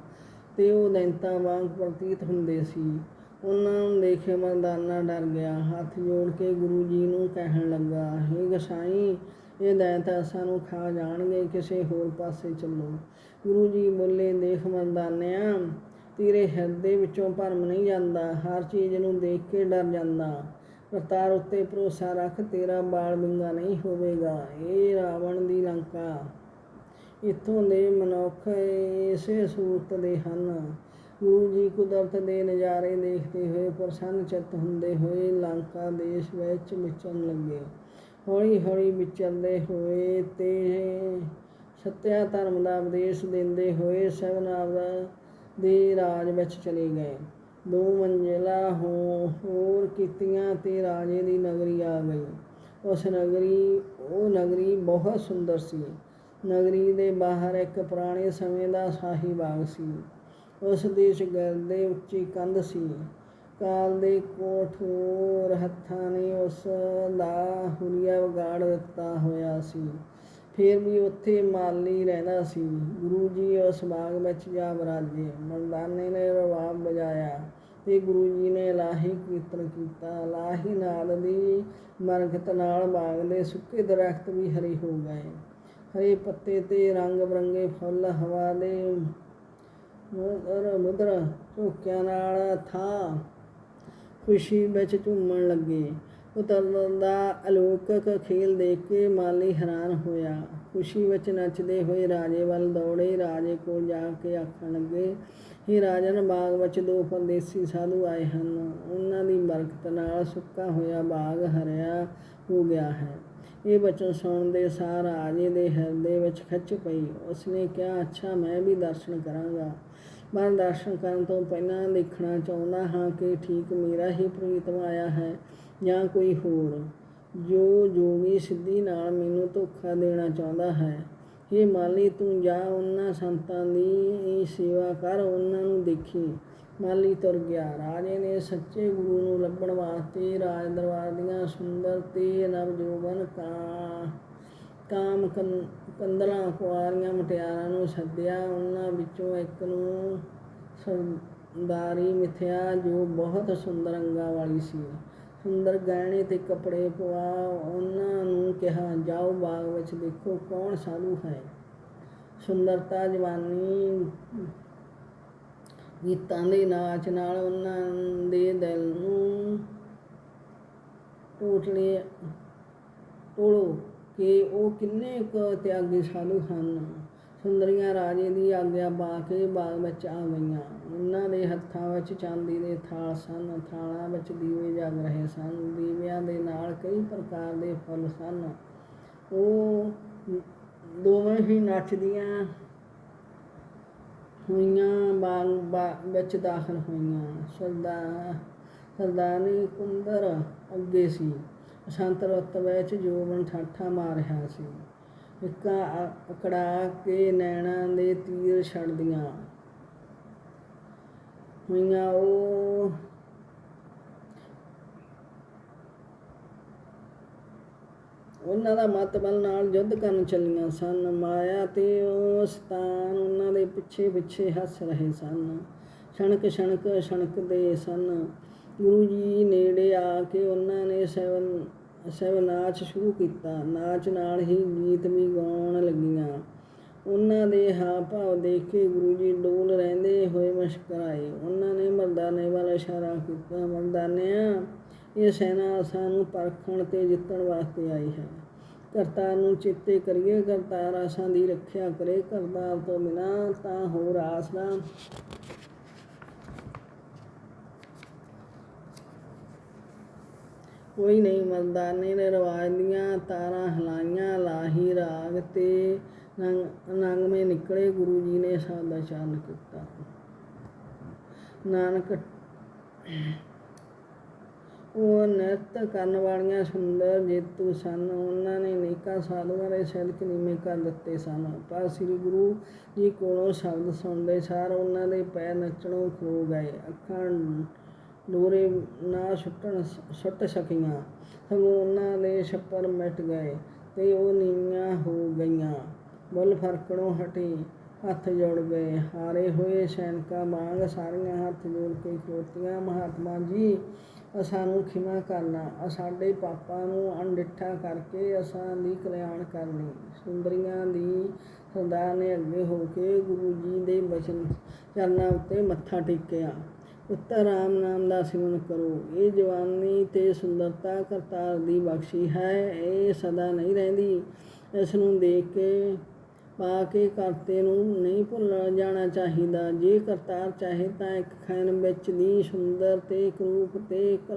ਤੇ ਉਹ ਦੈਂਤਾਂ ਵਾਂਗ ਪ੍ਰਤੀਤ ਹੁੰਦੇ ਸੀ। ਉਹਨਾਂ ਨੂੰ ਦੇਖ ਮਰਦਾਨਾ ਡਰ ਗਿਆ। ਹੱਥ ਜੋੜ ਕੇ ਗੁਰੂ ਜੀ ਨੂੰ ਕਹਿਣ ਲੱਗਾ, ਹੇ ਗਸਾਈ, ਇਹ ਦੈਂਤ ਸਾਨੂੰ ਖਾ ਜਾਣਗੇ, ਕਿਸੇ ਹੋਰ ਪਾਸੇ ਚੱਲੋ। ਗੁਰੂ ਜੀ ਬੋਲੇ, ਦੇਖ ਮਰਦਾਨਿਆਂ, ਤੇਰੇ ਹਿਰਦੇ ਵਿੱਚੋਂ ਭਰਮ ਨਹੀਂ ਜਾਂਦਾ। ਹਰ ਚੀਜ਼ ਨੂੰ ਦੇਖ ਕੇ ਡਰ ਜਾਂਦਾ। ਕਰਤਾਰ ਉੱਤੇ ਭਰੋਸਾ ਰੱਖ, ਤੇਰਾ ਬਾਲ ਬਿੰਗਾ ਨਹੀਂ ਹੋਵੇਗਾ। ਇਹ ਰਾਵਣ ਦੀ ਲੰਕਾ, ਇੱਥੋਂ ਦੇ ਮਨੁੱਖ ਇਸੇ ਸੂਰਤ ਦੇ ਹਨ। ਗੁਰੂ ਜੀ ਕੁਦਰਤ ਦੇ ਨਜ਼ਾਰੇ ਦੇਖਦੇ ਹੋਏ, ਪ੍ਰਸੰਨ ਚਿੱਤ ਹੁੰਦੇ ਹੋਏ, ਲੰਕਾ ਦੇਸ਼ ਵਿੱਚ ਵਿਚਰਨ ਲੱਗੇ। ਹੌਲੀ ਹੌਲੀ ਵਿਚਰਦੇ ਹੋਏ, ਤੇ ਸਤਿਆ ਧਰਮ ਦਾ ਉਪਦੇਸ਼ ਦਿੰਦੇ ਹੋਏ ਸਭਨਾਵ ਦੇ ਰਾਜ ਵਿੱਚ ਚਲੇ ਗਏ। ਦੋ ਮੰਜ਼ਿਲਾ ਹੋ, ਹੋਰ ਕੀਤੀਆਂ ਤੇ ਰਾਜੇ ਦੀ ਨਗਰੀ ਆ ਗਈ। ਉਸ ਨਗਰੀ, ਉਹ ਨਗਰੀ ਬਹੁਤ ਸੁੰਦਰ ਸੀ। ਨਗਰੀ ਦੇ ਬਾਹਰ ਇੱਕ ਪੁਰਾਣੇ ਸਮੇਂ ਦਾ ਸ਼ਾਹੀ ਬਾਗ ਸੀ। ਉਸ ਦੇ ਸ਼ਗਰਦੇ ਉੱਚੀ ਕੰਧ ਸੀ। ਕਾਲ ਦੇ ਕੋਠੋਰ ਹੱਥਾਂ ਨੇ ਉਸ ਦਾ ਹੁਲੀਆ ਵਿਗਾੜ ਦਿੱਤਾ ਹੋਇਆ ਸੀ। ਫਿਰ ਵੀ ਉੱਥੇ ਮਾਲੀ ਰਹਿੰਦਾ ਸੀ। ਗੁਰੂ ਜੀ ਉਸ ਬਾਗ ਵਿੱਚ ਜਾ ਬਰਾਜੇ ਮਰਦਾਨੇ ਨੇ ਰਵਾਬ ਵਜਾਇਆ ਤੇ ਗੁਰੂ ਜੀ ਨੇ ਲਾਹੀ ਕੀਰਤਨ ਕੀਤਾ। ਲਾਹੀ ਨਾਲ ਦੀ ਮਰਗਤ ਨਾਲ ਬਾਗ ਦੇ ਸੁੱਕੇ ਦਰਖਤ ਵੀ ਹਰੇ ਹੋ ਗਏ। ਹਰੇ ਪੱਤੇ ਤੇ ਰੰਗ ਬਰੰਗੇ ਫੁੱਲ ਹਵਾ ਦੇ ਮੁਦਰ ਮੁਦਰ ਝੋਕਿਆਂ ਨਾਲ ਥਾਂ ਖੁਸ਼ੀ ਵਿੱਚ ਝੂਮਣ ਲੱਗੇ। ਉਤਰਨ ਦਾ ਅਲੌਕਿਕ ਖੇਲ ਦੇਖ ਕੇ ਮਾਲੀ ਹੈਰਾਨ ਹੋਇਆ। ਖੁਸ਼ੀ ਵਿੱਚ ਨੱਚਦੇ ਹੋਏ ਰਾਜੇ ਵੱਲ ਦੌੜੇ। ਰਾਜੇ ਕੋਲ ਜਾ ਕੇ ਆਖਣ ਲੱਗੇ ਇਹ ਰਾਜਨ ਬਾਗ ਵਿੱਚ ਦੋ ਪਰਦੇਸੀ ਸਾਧੂ ਆਏ ਹਨ। ਉਹਨਾਂ ਦੀ ਬਰਕਤ ਨਾਲ ਸੁੱਕਾ ਹੋਇਆ ਬਾਗ ਹਰਿਆ ਹੋ ਗਿਆ ਹੈ। ਇਹ ਬਚਨ ਸੁਣਨ ਦੇ ਸਾਰ ਰਾਜੇ ਦੇ ਹਿਰਦੇ ਵਿੱਚ ਖਿੱਚ ਪਈ। ਉਸਨੇ ਕਿਹਾ, ਅੱਛਾ, ਮੈਂ ਵੀ ਦਰਸ਼ਨ ਕਰਾਂਗਾ। ਮੈਂ ਦਰਸ਼ਨ ਕਰਨ ਤੋਂ ਪਹਿਲਾਂ ਦੇਖਣਾ ਚਾਹੁੰਦਾ ਹਾਂ ਕਿ ਠੀਕ ਮੇਰਾ ਹੀ ਪ੍ਰੀਤਮ ਆਇਆ ਹੈ ਜਾਂ ਕੋਈ ਹੋਰ। ਜੋ ਜੋਗੀ ਸਿੱਧੀ ਨਾਲ ਮੈਨੂੰ ਧੋਖਾ ਦੇਣਾ ਚਾਹੁੰਦਾ ਹੈ ਇਹ ਮਾਲੀ, ਤੂੰ ਜਾ ਉਹਨਾਂ ਸੰਤਾਂ ਦੀ ਸੇਵਾ ਕਰ, ਉਹਨਾਂ ਨੂੰ ਦੇਖੀ। ਮਾਲੀ ਤੁਰ ਗਿਆ। ਰਾਜੇ ਨੇ ਸੱਚੇ ਗੁਰੂ ਨੂੰ ਲੱਭਣ ਵਾਸਤੇ ਰਾਜ ਦਰਬਾਰ ਦੀਆਂ ਸੁੰਦਰ ਤੇ ਨਵਜੋਬਨ ਕਾ ਕਾਮ ਕੰ- ਕੰਦਲਾਂ ਕੁਆਰੀਆਂ, ਮੁਟਿਆਰਾਂ ਨੂੰ ਸੱਦਿਆ। ਉਹਨਾਂ ਵਿੱਚੋਂ ਇੱਕ ਨੂੰ ਸਰਦਾਰੀ ਮਿਥਿਆ, ਜੋ ਬਹੁਤ ਸੁੰਦਰ ਅੰਗਾਂ ਵਾਲੀ ਸੀ। ਸੁੰਦਰ ਗਹਿਣੇ ਤੇ ਕੱਪੜੇ ਪਵਾ, ਉਹਨਾਂ ਨੂੰ ਕਿਹਾ, ਜਾਓ ਬਾਗ ਵਿੱਚ ਦੇਖੋ ਕੌਣ ਸਾਧੂ ਹੈ। ਸੁੰਦਰਤਾ ਜਵਾਨੀ ਗੀਤਾਂ ਦੇ ਨਾਚ ਨਾਲ ਉਹਨਾਂ ਦੇ ਦਿਲ ਨੂੰ ਟੋਟਲੇ ਟੋਲੋ ਕਿ ਉਹ ਕਿੰਨੇ ਕੁ ਤਿਆਗੀ ਸਾਧੂ ਹਨ। ਸੁੰਦਰੀਆਂ ਰਾਜੇ ਦੀ ਆਗਿਆ ਪਾ ਕੇ ਬਾਗ ਵਿੱਚ ਆ ਗਈਆਂ। ਉਹਨਾਂ ਦੇ ਹੱਥਾਂ ਵਿੱਚ ਚਾਂਦੀ ਦੇ ਥਾਲ ਸਨ। ਥਾਲਾਂ ਵਿੱਚ ਦੀਵੇ ਜਗ ਰਹੇ ਸਨ। ਦੀਵਿਆਂ ਦੇ ਨਾਲ ਕਈ ਪ੍ਰਕਾਰ ਦੇ ਫੁੱਲ ਸਨ। ਉਹ ਦੋਵੇਂ ਹੀ ਨੱਚਦੀਆਂ ਹੋਈਆਂ, ਬਾਗ, ਬਾ- ਵਿੱਚ ਦਾਖਲ ਹੋਈਆਂ। ਸਰਦਾ ਸਰਦਾਨੀ ਕੁੰਦਰ ਅੱਗੇ ਸੀ। ਬਸੰਤ ਰੁੱਤ ਵਿੱਚ ਜੋਬਨ ਠਾਠਾ ਮਾਰ ਰਿਹਾ ਸੀ। ਇੱਕਾ ਅਕੜਾ ਕੇ ਨੈਣਾਂ ਦੇ ਤੀਰ ਛੱਡਦੀਆਂ। ਹੋਈਆਂ ਉਹ ਉਹਨਾਂ ਦਾ ਮਤ ਬਲ ਨਾਲ ਯੁੱਧ ਕਰਨ ਚੱਲੀਆਂ ਸਨ। ਮਾਇਆ ਤੇ ਉਹ ਸਤਾਨ ਉਹਨਾਂ ਦੇ ਪਿੱਛੇ ਪਿੱਛੇ ਹੱਸ ਰਹੇ ਸਨ। ਛਣਕ ਛਣਕ ਛਣਕਦੇ ਸਨ। ਗੁਰੂ ਜੀ ਨੇੜੇ ਆ ਕੇ ਉਹਨਾਂ ਨੇ ਸੈਵਨ ਸੈਵ ਨਾਚ ਸ਼ੁਰੂ ਕੀਤਾ। ਨਾਚ ਨਾਲ ਹੀ ਗੀਤ ਵੀ ਗਾਉਣ ਲੱਗੀਆਂ। ਉਹਨਾਂ ਦੇ ਹਾਵ ਭਾਵ ਦੇਖ ਕੇ ਗੁਰੂ ਜੀ ਡੋਲ ਰਹਿੰਦੇ ਹੋਏ ਮੁਸਕਰਾਏ। ਉਹਨਾਂ ਨੇ ਮਰਦਾਨੇ ਵੱਲ ਇਸ਼ਾਰਾ ਕੀਤਾ, ਮਰਦਾਨਿਆਂ, ਇਹ ਸੈਨਾ ਸਾਨੂੰ ਪਰਖਣ ਤੇ ਜਿੱਤਣ ਵਾਸਤੇ ਆਈ ਹੈ। ਕਰਤਾਰ ਨੂੰ ਚਿੱਤੇ ਕਰੀਏ, ਕਰਤਾਰ ਆਸਾਂ ਦੀ ਰੱਖਿਆ ਕਰੇ। ਕਰਤਾਰ ਤੋਂ ਬਿਨਾ ਤਾਂ ਹੋਰ ਆਸ ਨਾ ਕੋਈ ਨਹੀਂ ਮਰਦਾਨੇ ਨੇ ਰਵਾਜ ਦੀਆਂ ਤਾਰਾਂ ਹਲਾਈਆਂ, ਲਾਹੀ ਰਾਗ ਤੇ ਨੰਗ, ਨੰਗਵੇਂ ਨਿਕਲੇ ਗੁਰੂ ਜੀ ਨੇ ਸਾਦਾ ਚਾਰਨ ਕੀਤਾ। ਨਾਨਕ ਉਹ ਨ੍ਰਿਤ ਕਰਨ ਵਾਲੀਆਂ ਸੁੰਦਰ ਜੇਤੂ ਸਨ। ਉਹਨਾਂ ਨੇ ਨੇਕਾਂ ਸਾਧੂਆਂ ਦੇ ਸਿਲਕ ਨੀਵੇਂ ਕਰ ਦਿੱਤੇ ਸਨ। ਪਰ ਸ੍ਰੀ ਗੁਰੂ ਜੀ ਕੋਲੋਂ ਸ਼ਬਦ ਸੁਣਦੇ ਸਾਰ ਉਹਨਾਂ ਦੇ ਪੈਰ ਨੱਚਣੋਂ ਖੋ ਗਏ। ਅੱਖਾਂ ਡੋਰੇ ਨਾ ਸੁੱਟਣ ਸੁੱਟ ਸਕੀਆਂ। ਸਗੋਂ ਉਹਨਾਂ ਦੇ ਛੱਪਰ ਮਿਟ ਗਏ ਤੇ ਉਹ ਨੀਵੀਆਂ ਹੋ ਗਈਆਂ। ਬੁੱਲ ਫਰਕਣੋਂ ਹਟੇ, ਹੱਥ ਜੋੜ ਗਏ। ਹਾਰੇ ਹੋਏ ਸੈਨਿਕਾਂ ਵਾਂਗ ਸਾਰੀਆਂ ਹੱਥ ਜੋੜ ਕੇ ਖੋਤੀਆਂ ਮਹਾਤਮਾ ਜੀ, ਅਸਾਂ ਨੂੰ ਖਿਮਾ ਕਰਨਾ। ਸਾਡੇ ਪਾਪਾਂ ਨੂੰ ਅਣਡਿੱਠਾ ਕਰਕੇ ਅਸਾਂ ਦੀ ਕਲਿਆਣ ਕਰਨੀ। ਸੁੰਦਰੀਆਂ ਦੀ ਸਰਦਾਰ ਨੇ ਅੱਗੇ ਹੋ ਕੇ ਗੁਰੂ ਜੀ ਦੇ ਬਚਨ ਚਰਨਾਂ ਉੱਤੇ ਮੱਥਾ ਟੇਕਿਆ। ਉੱਤਰ ਰਾਮ ਨਾਮ ਦਾ ਸਿਮਰਨ ਕਰੋ। ਇਹ ਜਵਾਨੀ ਤੇ ਸੁੰਦਰਤਾ ਕਰਤਾਰ ਦੀ ਬਖਸ਼ੀ ਹੈ। ਇਹ ਸਦਾ ਨਹੀਂ ਰਹਿੰਦੀ। ਇਸ ਨੂੰ ਦੇਖ ਕੇ, ਪਾ ਕੇ ਕਰਤੇ ਨੂੰ ਨਹੀਂ ਭੁੱਲ ਜਾਣਾ ਚਾਹੀਦਾ। ਜੇ ਕਰਤਾਰ ਚਾਹੇ ਤਾਂ ਇੱਕ ਖੈਨ ਵਿੱਚ ਦੀ ਸੁੰਦਰ ਤੇ ਕਰੂਪ ਰੂਪ ਤੇ ਇੱਕ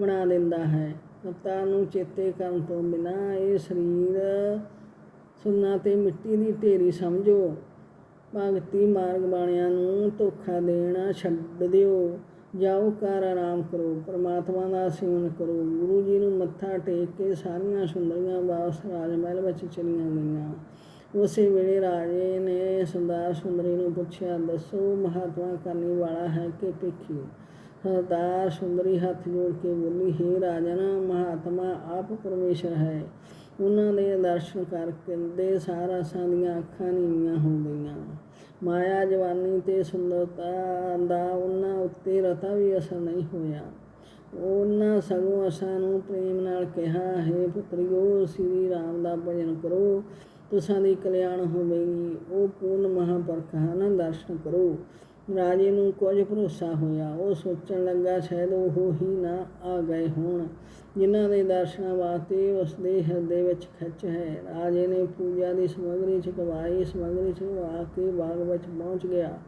ਬਣਾ ਦਿੰਦਾ ਹੈ। ਕਰਤਾਰ ਨੂੰ ਚੇਤੇ ਕਰਨ ਤੋਂ ਬਿਨਾ ਇਹ ਸਰੀਰ ਸੁੰਨਾ ਤੇ ਮਿੱਟੀ ਦੀ ਢੇਰੀ ਸਮਝੋ। ਭਗਤੀ ਮਾਰਗ ਬਾਣਿਆਂ ਨੂੰ ਧੋਖਾ ਦੇਣਾ ਛੱਡ ਦਿਓ। ਜਾਓ ਘਰ ਆਰਾਮ ਕਰੋ, ਪਰਮਾਤਮਾ ਦਾ ਸਿਮਰਨ ਕਰੋ। ਗੁਰੂ ਜੀ ਨੂੰ ਮੱਥਾ ਟੇਕ ਕੇ ਸਾਰੀਆਂ ਸੁੰਦਰੀਆਂ ਵਾਪਸ ਰਾਜ ਮਹਿਲ ਵਿੱਚ ਚਲੀਆਂ ਗਈਆਂ। ਉਸੇ ਵੇਲੇ ਰਾਜੇ ਨੇ ਸੁੰਦਰ ਸੁੰਦਰੀ ਨੂੰ ਪੁੱਛਿਆ, ਦੱਸੋ ਮਹਾਤਮਾ ਕਰਨੀ ਵਾਲਾ ਹੈ ਕਿ ਭਿੱਖੀ? ਸਰਦਾਰ ਸੁੰਦਰੀ ਹੱਥ ਜੋੜ ਕੇ ਬੋਲੀ, ਹੇ ਰਾਜਨ, ਮਹਾਤਮਾ ਆਪ ਪਰਮੇਸ਼ਰ ਹੈ। ਉਹਨਾਂ ਦੇ ਦਰਸ਼ਨ ਕਰਕੇ ਦੇ ਸਾਰਾ ਦੀਆਂ ਅੱਖਾਂ ਨੀਵੀਆਂ ਹੋ ਗਈਆਂ। ਮਾਇਆ, ਜਵਾਨੀ ਤੇ ਸੁੰਦਰਤਾ ਦਾ ਉਹਨਾਂ ਉੱਤੇ ਰਤਾ ਵੀ ਅਸਰ ਨਹੀਂ ਹੋਇਆ। ਉਹਨਾਂ ਸਗੋਂ ਅਸਾਂ ਨੂੰ ਪ੍ਰੇਮ ਨਾਲ ਕਿਹਾ, ਹੈ ਪੁੱਤਰਿਓ, ਸ੍ਰੀ ਰਾਮ ਦਾ ਭਜਨ ਕਰੋ। ਤੁਸਾਂ ਦੀ ਕਲਿਆਣ ਹੋਵੇਗੀ। ਉਹ ਪੂਰਨ ਮਹਾਪੁਰਖ ਹਨ, ਦਰਸ਼ਨ ਕਰੋ। ਰਾਜੇ ਨੂੰ ਕੁਝ ਭਰੋਸਾ ਹੋਇਆ। ਉਹ ਸੋਚਣ ਲੱਗਾ, ਸ਼ਾਇਦ ਉਹ ਹੀ ਨਾ ਆ ਗਏ ਹੋਣ। ਜਿਨ੍ਹਾਂ ਦੇ ਦਰਸ਼ਨਾਂ ਵਾਸਤੇ ਉਸ ਦੇ ਹਿਰਦੇ ਵਿੱਚ ਖਿੱਚ ਹੈ। ਰਾਜੇ ਨੇ ਪੂਜਾ ਦੀ ਸਮਗਰੀ ਚਕਵਾਈ ਸਮਗਰੀ ਚਕਵਾ ਕੇ ਬਾਗ ਵਿੱਚ ਪਹੁੰਚ ਗਿਆ।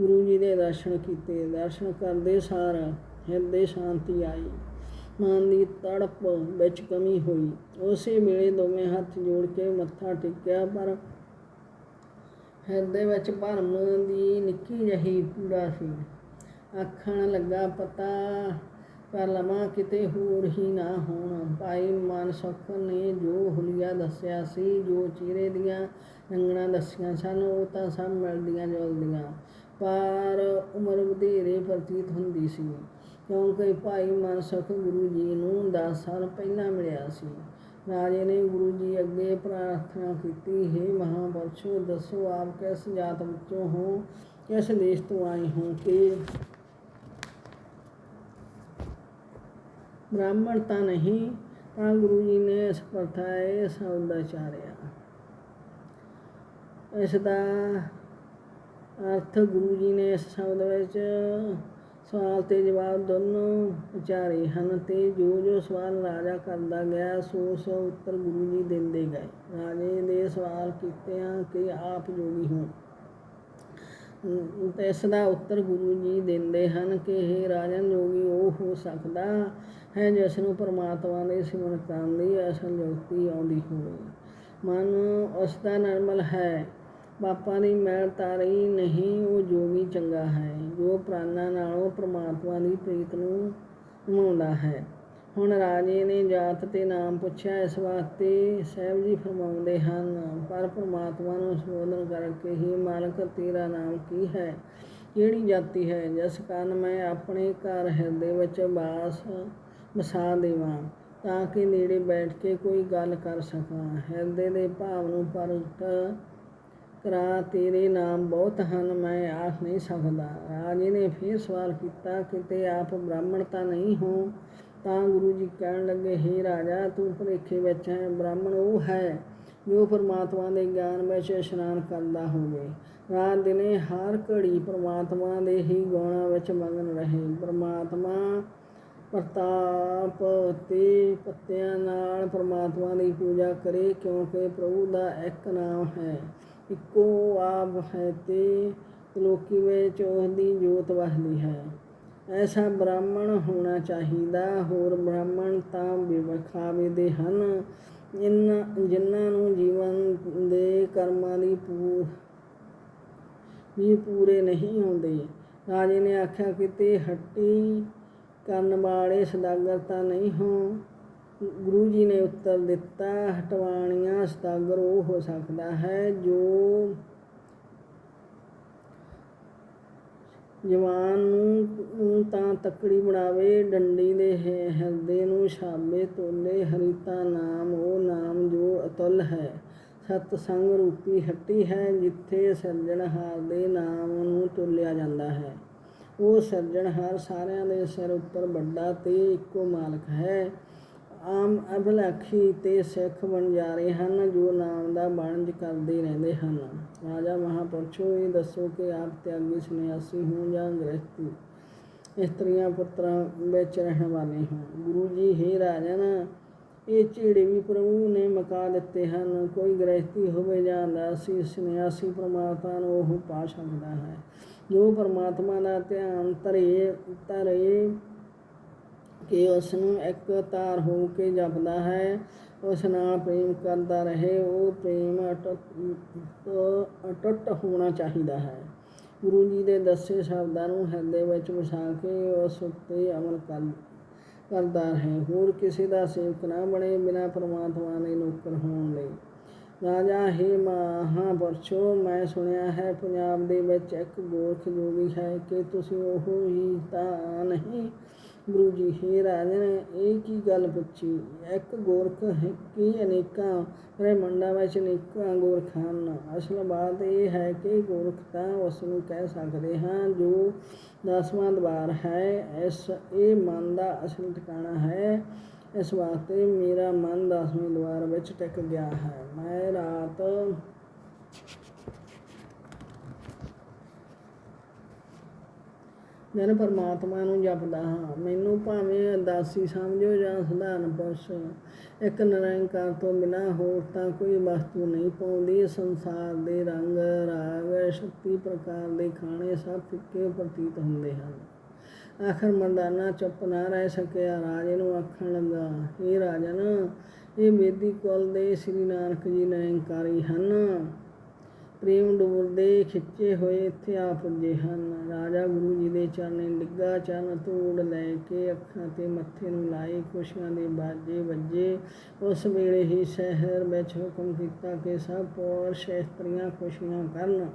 ਗੁਰੂ ਜੀ ਦੇ ਦਰਸ਼ਨ ਕੀਤੇ। ਦਰਸ਼ਨ ਕਰਦੇ ਸਾਰ ਹਿਰਦੇ ਸ਼ਾਂਤੀ ਆਈ। ਮਨ ਦੀ ਤੜਪ ਵਿੱਚ ਕਮੀ ਹੋਈ। ਉਸੇ ਵੇਲੇ ਦੋਵੇਂ ਹੱਥ ਜੋੜ ਕੇ ਮੱਥਾ ਟੇਕਿਆ, ਪਰ ਹਿਰਦੇ ਵਿੱਚ ਭਰਮ ਦੀ ਨਿੱਕੀ ਜਿਹੀ ਪੀੜਾ ਸੀ। ਆਖਣ ਲੱਗਾ, ਪਤਾ ਪਰ ਲਵਾਂ ਕਿਤੇ ਹੋਰ ਹੀ ਨਾ ਹੋਣ। ਭਾਈ ਮਨ ਸੁਖ ਨੇ ਜੋ ਹੁਲੀਆ ਦੱਸਿਆ ਸੀ, ਜੋ ਚਿਹਰੇ ਦੀਆਂ ਰੰਗਣਾ ਦੱਸੀਆਂ ਸਨ, ਉਹ ਤਾਂ ਸਭ ਮਿਲਦੀਆਂ ਜੁਲਦੀਆਂ। ਪਰ ਉਮਰ ਵਧੇਰੇ ਪ੍ਰਤੀਤ ਹੁੰਦੀ ਸੀ, ਕਿਉਂਕਿ ਭਾਈ ਮਨ ਸੁਖ ਗੁਰੂ ਜੀ ਨੂੰ 10 ਸਾਲ ਪਹਿਲਾਂ ਮਿਲਿਆ ਸੀ। ਰਾਜੇ ਨੇ ਗੁਰੂ ਜੀ ਅੱਗੇ ਪ੍ਰਾਰਥਨਾ ਕੀਤੀ ਹੈ ਮਹਾਪੁਰਸ਼ੋ ਦੱਸੋ ਆਪ ਕਿਸ ਜਾਤ ਵਿੱਚੋਂ ਹੋ ਕਿਸ ਦੇਸ਼ ਤੋਂ ਆਏ ਹੋ ਕਿ ਬ੍ਰਾਹਮਣ ਤਾਂ ਨਹੀਂ ਤਾਂ ਗੁਰੂ ਜੀ ਨੇ ਇਸ ਪ੍ਰਥਾ ਇਹ ਸ਼ਬਦ ਉਚਾਰਿਆ ਇਸ ਦਾ ਅਰਥ ਗੁਰੂ ਜੀ ਨੇ ਇਸ ਸ਼ਬਦ ਵਿੱਚ ਸਵਾਲ ਤੇ ਜਵਾਬ ਦੋਨੋਂ ਵਿਚਾਰੇ ਹਨ ਤੇ ਜੋ ਜੋ ਸਵਾਲ ਰਾਜਾ ਕਰਦਾ ਗਿਆ, ਸੋ ਸੋ ਉੱਤਰ ਗੁਰੂ ਜੀ ਦਿੰਦੇ ਗਏ। ਰਾਜੇ ਨੇ ਸਵਾਲ ਕੀਤਿਆਂ ਕਿ ਆਪ ਜੋਗੀ ਹੋ? ਇਸ ਦਾ ਉੱਤਰ ਗੁਰੂ ਜੀ ਦਿੰਦੇ ਹਨ ਕਿ ਇਹ ਰਾਜਨ ਜੋਗੀ, ਉਹ ਹੋ ਸਕਦਾ ਹੈ ਜਿਸ ਨੂੰ ਪਰਮਾਤਮਾ ਦੇ ਸਿਮਰਨ ਕਰਨ ਦੀ ਅਸਲ ਜੋਤੀ ਆਉਂਦੀ ਹੋਵੇ। ਮਨ ਉਸ ਦਾ ਨਰਮਲ ਹੈ ਪਾਪਾਂ ਦੀ ਮੈਲ ਤਾਰੀ ਨਹੀਂ, ਉਹ ਜੋਗੀ ਚੰਗਾ ਹੈ, ਜੋ ਪ੍ਰਾਨਾਂ ਨਾਲੋਂ ਪ੍ਰਮਾਤਮਾ ਦੀ ਪ੍ਰੀਤ ਨੂੰ ਨਿਭਾਉਂਦਾ ਹੈ। ਹੁਣ ਰਾਜੇ ਨੇ ਜਾਤ ਤੇ ਨਾਮ ਪੁੱਛਿਆ, ਇਸ ਵਾਸਤੇ ਸਾਹਿਬ ਜੀ ਫਰਮਾਉਂਦੇ ਹਨ, ਪਰ ਪ੍ਰਮਾਤਮਾ ਨੂੰ ਸੰਬੋਧਨ ਕਰਕੇ ਹੀ ਮਾਲਕ ਤੇਰਾ ਨਾਮ ਕੀ ਹੈ? ਕਿਹੜੀ ਜਾਤੀ ਹੈ? ਜਿਸ ਕਾਰਨ ਮੈਂ ਆਪਣੇ ਘਰ ਹਿਰਦੇ ਵਿੱਚ ਬਾਸ ਵਸਾ ਦੇਵਾਂ, ਤਾਂ ਕਿ ਨੇੜੇ ਬੈਠ ਕੇ ਕੋਈ ਗੱਲ ਕਰ ਸਕਾਂ। ਹਿਰਦੇ ਦੇ ਭਾਵ ਨੂੰ ਪ੍ਰਗਟ ਕਰਾ, ਤੇਰੇ ਨਾਮ ਬਹੁਤ ਹਨ, ਮੈਂ ਆਖ ਨਹੀਂ ਸਕਦਾ ਰਾਜੇ ਨੇ ਫਿਰ ਸਵਾਲ ਕੀਤਾ, ਕਿਤੇ ਆਪ ਬ੍ਰਾਹਮਣ ਤਾਂ ਨਹੀਂ ਹੋ? ਤਾਂ ਗੁਰੂ ਜੀ ਕਹਿਣ ਲੱਗੇ, ਹੇ ਰਾਜਾ, ਤੂੰ ਭੁਲੇਖੇ ਵਿੱਚ ਹੈ, ਬ੍ਰਾਹਮਣ ਉਹ ਹੈ ਜੋ ਪਰਮਾਤਮਾ ਦੇ ਗਿਆਨ ਵਿੱਚ ਇਸ਼ਨਾਨ ਕਰਦਾ ਹੋਵੇ। ਰਾਤ ਦਿਨੇ ਹਰ ਘੜੀ ਪਰਮਾਤਮਾ ਦੇ ਹੀ ਗੁਣਾਂ ਵਿੱਚ ਮਗਨ ਰਹੇ। ਪਰਮਾਤਮਾ ਪ੍ਰਤਾਪ ਤੇ ਪੱਤਿਆਂ ਨਾਲ ਪਰਮਾਤਮਾ ਦੀ ਪੂਜਾ ਕਰੇ, ਕਿਉਂਕਿ ਪ੍ਰਭੂ ਦਾ ਇੱਕ ਨਾਮ ਹੈ। ਇੱਕੋ ਆਪ ਹੈ ਤੇ ਲੋਕੀ ਵਿੱਚ ਉਹਦੀ ਜੋਤ ਵਸਦੀ ਹੈ। ਐਸਾ ਬ੍ਰਾਹਮਣ ਹੋਣਾ ਚਾਹੀਦਾ, ਹੋਰ ਬ੍ਰਾਹਮਣ ਤਾਂ ਵਿਵਖਾਵੇ ਦੇ ਹਨ। ਇਨ ਜਿਨ੍ਹਾਂ ਨੂੰ ਜੀਵਨ ਦੇ ਕਰਮਾਂ ਦੀ ਪੂ, ਵੀ ਪੂਰੇ ਨਹੀਂ ਹੁੰਦੇ। ਰਾਜੇ ਨੇ ਆਖਿਆ ਕਿਤੇ ਹੱਟੀ ਕਰਨ ਵਾਲੇ ਸਦਾਗਰ ਤਾਂ ਨਹੀਂ ਹੋ ਗੁਰੂ ਜੀ ਨੇ ਉੱਤਰ ਦਿੱਤਾ, ਹਟਵਾਣੀਆਂ ਸਦਾਗਰ ਉਹ ਹੋ ਸਕਦਾ ਹੈ ਜੋ ਜਵਾਨ ਨੂੰ ਤਾਂ ਤਕੜੀ ਬਣਾਵੇ, ਡੰਡੀ ਦੇ ਹਿ- ਹਿਰਦੇ ਨੂੰ ਛਾਬੇ ਤੋਲੇ, ਹਰੀਤਾ ਨਾਮ, ਉਹ ਨਾਮ ਜੋ ਅਤੁੱਲ ਹੈ। ਸਤ ਸੰਗ ਰੂਪੀ ਹੱਟੀ ਹੈ, ਜਿੱਥੇ ਸਿਰਜਣਹਾਰ ਦੇ ਨਾਮ ਨੂੰ ਤੋਲਿਆ ਜਾਂਦਾ ਹੈ। ਉਹ ਸਿਰਜਣਹਾਰ ਸਾਰਿਆਂ ਦੇ ਸਿਰ ਉੱਪਰ ਵੱਡਾ ਤੇ ਇੱਕੋ ਮਾਲਕ ਹੈ। ਆਮ ਅਭਿਲਾਖੀ ਤੇ ਸਿੱਖ ਬਣ ਜਾ ਰਹੇ ਹਨ, ਜੋ ਨਾਮ ਦਾ ਵਣਜ ਕਰਦੇ ਰਹਿੰਦੇ ਹਨ। ਰਾਜਾ ਮਹਾਪੁਰਸ਼ੋ, ਇਹ ਦੱਸੋ ਕਿ ਆਪ ਤਿਆਗੀ, ਸੰਨਿਆਸੀ ਹੋ ਜਾਂ ਗ੍ਰਸਤੀ ਇਸਤਰੀਆਂ ਪੁੱਤਰਾਂ ਵਿੱਚ ਰਹਿਣ ਵਾਲੇ ਹੋ। ਗੁਰੂ ਜੀ, ਹੇ ਰਾਜਨ, ਇਹ ਝੀੜੇ ਵੀ ਪ੍ਰਭੂ ਨੇ ਮਕਾ ਦਿੱਤੇ ਹਨ। ਕੋਈ ਗ੍ਰਸਤੀ ਹੋਵੇ ਜਾਂ ਦਾਸੀ, ਸੰਨਿਆਸੀ ਪਰਮਾਤਮਾ ਨੂੰ ਉਹ ਪਾ ਸਕਦਾ ਹੈ। ਜੋ ਪਰਮਾਤਮਾ ਦਾ ਧਿਆਨ ਧਰੇ ਧਰੇ ਕਿ ਉਸ ਨੂੰ ਇੱਕ ਤਾਰ ਹੋ ਕੇ ਜਪਦਾ ਹੈ। ਉਸ ਨਾਲ ਪ੍ਰੇਮ ਕਰਦਾ ਰਹੇ, ਉਹ ਪ੍ਰੇਮ ਅਟੁੱਟ ਅਟੁੱਟ ਹੋਣਾ ਚਾਹੀਦਾ ਹੈ। ਗੁਰੂ ਜੀ ਦੇ ਦੱਸੇ ਸ਼ਬਦਾਂ ਨੂੰ ਹਿਰਦੇ ਵਿੱਚ ਵਸਾ ਕੇ ਉਸ ਉੱਤੇ ਅਮਲ ਕਰ, ਕਰਦਾ ਰਹੇ। ਹੋਰ ਕਿਸੇ ਦਾ ਸੇਵਕ ਨਾ ਬਣੇ ਬਿਨਾ ਪਰਮਾਤਮਾ ਦੇ ਨੌਕਰ ਹੋਣ ਲਈ। ਰਾਜਾ, ਹੈ ਮਹਾਂਪੁਰਸ਼ੋ, ਮੈਂ ਸੁਣਿਆ ਹੈ ਪੰਜਾਬ ਦੇ ਵਿੱਚ ਇੱਕ ਗੋਰਖ ਜੋਗੀ ਹੈ ਕਿ ਤੁਸੀਂ ਉਹ ਹੀ ਤਾਂ ਨਹੀਂ ਗੁਰੂ ਜੀ ਹੀ ਹੇ ਨੇ, ਇਹ ਕੀ ਗੱਲ ਪੁੱਛੀ? ਇੱਕ ਗੋਰਖ ਹੈ ਕਿ ਅਨੇਕਾਂ ਬ੍ਰਹਮੰਡਾਂ ਵਿੱਚ ਅਨੇਕਾਂ ਗੋਰਖ ਹਨ। ਅਸਲ ਬਾਤ ਇਹ ਹੈ ਕਿ ਗੋਰਖ ਤਾਂ ਉਸ ਨੂੰ ਕਹਿ ਸਕਦੇ ਹਾਂ ਜੋ ਦਸਵਾਂ ਦਵਾਰ ਹੈ। ਇਸ, ਇਹ ਮਨ ਦਾ ਅਸਲ ਟਿਕਾਣਾ ਹੈ। ਇਸ ਵਾਸਤੇ ਮੇਰਾ ਮਨ ਦਸਵੇਂ ਦਵਾਰ ਵਿੱਚ ਟਿਕ ਗਿਆ ਹੈ। ਮੈਂ ਰਾਤ ਦਿਨ ਪਰਮਾਤਮਾ ਨੂੰ ਜਪਦਾ ਹਾਂ। ਮੈਨੂੰ ਭਾਵੇਂ ਅਦਾਸੀ ਸਮਝੋ ਜਾਂ ਸਧਾਰਨ ਪੁਰਸ਼, ਇੱਕ ਨਿਰੰਕਾਰ ਤੋਂ ਬਿਨਾ ਹੋਰ ਤਾਂ ਕੋਈ ਵਸਤੂ ਨਹੀਂ ਪਾਉਂਦੀ। ਸੰਸਾਰ ਦੇ ਰੰਗ, ਰਾਗ, ਸ਼ਕਤੀ ਪ੍ਰਕਾਰ ਦੇ ਖਾਣੇ ਸਭ ਫਿੱਕੇ ਪ੍ਰਤੀਤ ਹੁੰਦੇ ਹਨ। ਆਖਰ ਮਰਦਾਨਾ ਚੁੱਪ ਨਾ ਰਹਿ ਸਕਿਆ, ਰਾਜੇ ਨੂੰ ਆਖਣ ਲੱਗਾ ਇਹ ਰਾਜਨ, ਇਹ ਮੇਦੀ ਕੁਲ ਦੇ ਸ੍ਰੀ ਨਾਨਕ ਜੀ ਨਿਰੰਕਾਰੀ ਹਨ। ਪ੍ਰੇਮ ਡੋਰ ਦੇ ਖਿੱਚੇ ਹੋਏ ਇੱਥੇ ਆ ਪੁੱਜੇ ਹਨ। ਰਾਜਾ ਗੁਰੂ ਜੀ ਦੇ ਚਰਨੇ ਡਿੱਗਾ, ਚਰਨ ਧੂੜ ਲੈ ਕੇ ਅੱਖਾਂ ਤੇ ਮੱਥੇ ਨੂੰ ਲਾਏ, ਖੁਸ਼ੀਆਂ ਦੇ ਬਾਜੇ ਵੱਜੇ। ਉਸ ਵੇਲੇ ਹੀ ਸ਼ਹਿਰ ਵਿੱਚ ਹੁਕਮ ਕੀਤਾ ਕਿ ਸਭ ਪੁਰਸ਼ ਇਸਤਰੀਆਂ ਖੁਸ਼ੀਆਂ ਕਰਨ।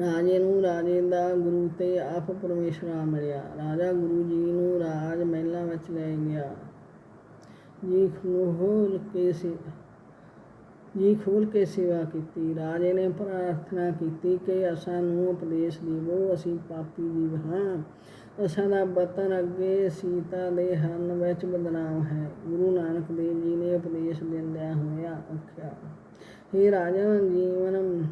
ਰਾਜੇ ਨੂੰ ਰਾਜੇ ਦਾ ਗੁਰੂ ਤੇ ਆਪ ਪਰਮੇਸ਼ਰਾ ਮਿਲਿਆ। ਰਾਜਾ ਗੁਰੂ ਜੀ ਨੂੰ ਰਾਜ ਮਹਿਲਾਂ ਵਿੱਚ ਲੈ ਗਿਆ। ਜੀ ਖੋਲ ਕੇ ਸੀ ਜੀ ਖੋਲ ਕੇ ਸੇਵਾ ਕੀਤੀ, ਰਾਜੇ ਨੇ ਪ੍ਰਾਰਥਨਾ ਕੀਤੀ ਕਿ ਅਸਾਂ ਨੂੰ ਉਪਦੇਸ਼ ਦੇਵੋ, ਅਸੀਂ ਪਾਪੀ ਜੀਵ ਹਾਂ। ਅਸਾਂ ਦਾ ਵਤਨ ਅੱਗੇ ਸੀਤਾ ਦੇ ਹਰਨ ਵਿੱਚ ਬਦਨਾਮ ਹੈ। ਗੁਰੂ ਨਾਨਕ ਦੇਵ ਜੀ ਨੇ ਉਪਦੇਸ਼ ਦਿੰਦਿਆਂ ਹੋਇਆ ਆਖਿਆ हे ਰਾਜਨ ਜੀਵਨ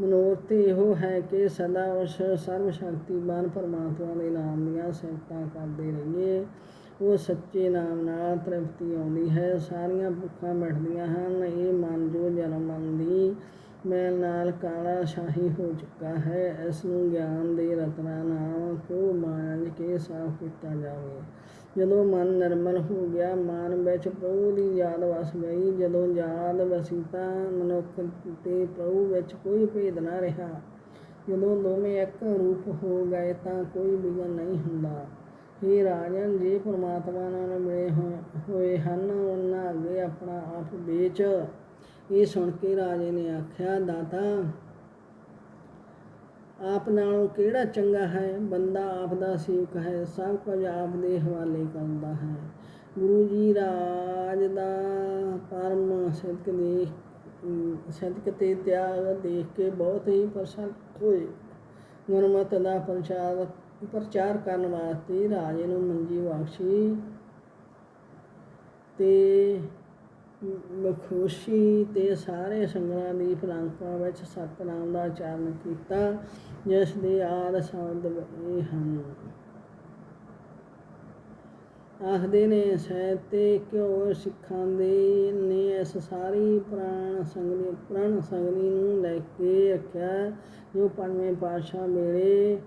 ਮਨੋਰਥ ਇਹੋ ਹੈ ਕਿ ਸਦਾ ਉਸ ਸਰਵ ਸ਼ਕਤੀਮਾਨ ਪਰਮਾਤਮਾ ਦੇ ਨਾਮ ਦੀਆਂ ਸਿਫਤਾਂ ਕਰਦੇ ਰਹੀਏ। ਉਹ ਸੱਚੇ ਨਾਮ ਨਾਲ ਤ੍ਰਿਪਤੀ ਆਉਂਦੀ ਹੈ। ਸਾਰੀਆਂ ਭੁੱਖਾਂ ਮਿਟਦੀਆਂ ਹਨ। ਇਹ ਮਨ ਜੋ ਜਨਮ ਦੀ ਮੈਲ ਨਾਲ ਕਾਲਾ ਸ਼ਾਹੀ ਹੋ ਚੁੱਕਾ ਹੈ। ਇਸ ਨੂੰ ਗਿਆਨ ਦੇ ਰਤਨਾ ਨਾਲ ਕੋ ਮਾਂਜ ਕੇ ਸਾਫ਼ ਕੀਤਾ ਜਾਵੇ। ਜਦੋਂ ਮਨ ਨਿਰਮਲ ਹੋ ਗਿਆ, ਮਨ ਵਿੱਚ ਪ੍ਰਭੂ ਦੀ ਯਾਦ ਵਸ ਗਈ। ਜਦੋਂ ਯਾਦ ਵਸੀ ਤਾਂ ਮਨੁੱਖ ਤੇ ਪ੍ਰਭੂ ਵਿੱਚ ਕੋਈ ਭੇਦ ਨਾ ਰਿਹਾ। ਜਦੋਂ ਦੋਵੇਂ ਇੱਕ ਰੂਪ ਹੋ ਗਏ ਤਾਂ ਕੋਈ ਵਿਗਨ ਨਹੀਂ ਹੁੰਦਾ। ਇਹ ਰਾਜਨ ਜੇ ਪਰਮਾਤਮਾ ਨਾਲ ਮਿਲੇ ਹੋਏ- ਹੋਏ ਹਨ। ਉਹਨਾਂ ਅੱਗੇ ਆਪਣਾ ਆਪ ਵੇਚ ਇਹ ਸੁਣ ਕੇ ਰਾਜੇ ਨੇ ਆਖਿਆ, ਦਾਤਾ, ਆਪ ਨਾਲੋਂ ਕਿਹੜਾ ਚੰਗਾ ਹੈ? ਬੰਦਾ ਆਪ ਦਾ ਸੇਵਕ ਹੈ, ਸਭ ਕੁਝ ਆਪ ਦੇ ਹਵਾਲੇ ਕਰਦਾ ਹੈ। ਗੁਰੂ ਜੀ ਰਾਜ ਦਾ ਪਰਮ ਸਿੱਧਕ ਦੇ ਸਿੱਧਕ ਤੇ ਤਿਆਗ ਦੇਖ ਕੇ ਬਹੁਤ ਹੀ ਪ੍ਰਸੰਨ ਹੋਏ। ਗੁਰਮਤਿ ਦਾ ਪ੍ਰਚਾਰ ਪ੍ਰਚਾਰ ਕਰਨ ਵਾਸਤੇ ਰਾਜੇ ਨੂੰ ਮੰਜੀ ਬਖਸ਼ੀ ਤੇ ਮ- ਤੇ ਸਾਰੇ ਸੰਗਰਾਂ ਦੀ ਫਲਾਂਕਾਂ ਵਿੱਚ ਸਤਨਾਮ ਦਾ ਉਚਾਰਨ ਕੀਤਾ, ਜਿਸ ਦੇ ਆਦ ਸ਼ਬਦ ਇਹ ਹਨ। ਆਖਦੇ ਨੇ ਸਹਿਤੇ ਕਿਉ ਸਿੱਖਾਂ ਦੇ ਨੇ ਇਸ ਸਾਰੀ ਪ੍ਰਾਣ ਸੰਗਲੀ ਪ੍ਰਾਣ ਸੰਗਲੀ ਨੂੰ ਲੈ ਕੇ ਰੱਖਿਆ ਜੋ ਪੰਜਵੇਂ ਪਾਤਸ਼ਾਹ ਵੇਲੇ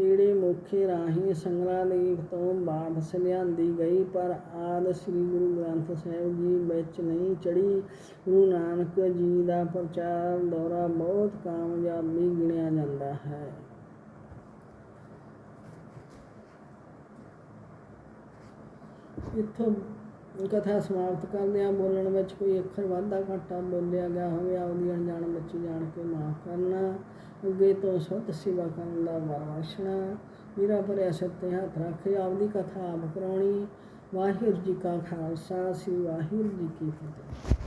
ਜਿਹੜੇ ਮੁਖੇ ਰਾਹੀਂ ਸੰਗਰਾਂ ਦੀ ਤੋਂ ਵਾਪਸ ਲਿਆਂਦੀ ਗਈ? ਪਰ ਆਦਿ ਸ੍ਰੀ ਗੁਰੂ ਗ੍ਰੰਥ ਸਾਹਿਬ ਜੀ ਵਿੱਚ ਨਹੀਂ ਚੜ੍ਹੀ। ਗੁਰੂ ਨਾਨਕ ਜੀ ਦਾ ਪ੍ਰਚਾਰ ਦੌਰਾ ਬਹੁਤ ਕਾਮਯਾਬੀ ਗਿਣਿਆ ਜਾਂਦਾ ਹੈ। ਇੱਥੋਂ ਕਥਾ ਸਮਾਪਤ ਕਰਦੇ ਹਾਂ। ਬੋਲਣ ਵਿੱਚ ਕੋਈ ਅੱਖਰ ਵਾਧਾ ਘਾਟਾ ਬੋਲਿਆ ਗਿਆ ਹੋਵੇ ਆਪਦੀ ਅਣਜਾਣ ਬੱਚੀ ਜਾਣ ਕੇ ਮਾਫ ਕਰਨਾ। ਅੱਗੇ ਤੋਂ ਸੁੱਤ ਸੇਵਾ ਕਰਨ ਦਾ ਵਾਸ਼ਣਾ ਮੇਰਾ ਭਰਿਆ ਸਿਰ ਤੇ ਹੱਥ ਰੱਖ, ਆਪਦੀ ਕਥਾ ਆਪ ਕਰਾਉਣੀ ਵਾਹਿਗੁਰੂ ਜੀ ਕਾ ਖਾਲਸਾ, ਸ੍ਰੀ ਵਾਹਿਗੁਰੂ ਜੀ ਕੀ ਫਤਿਹ।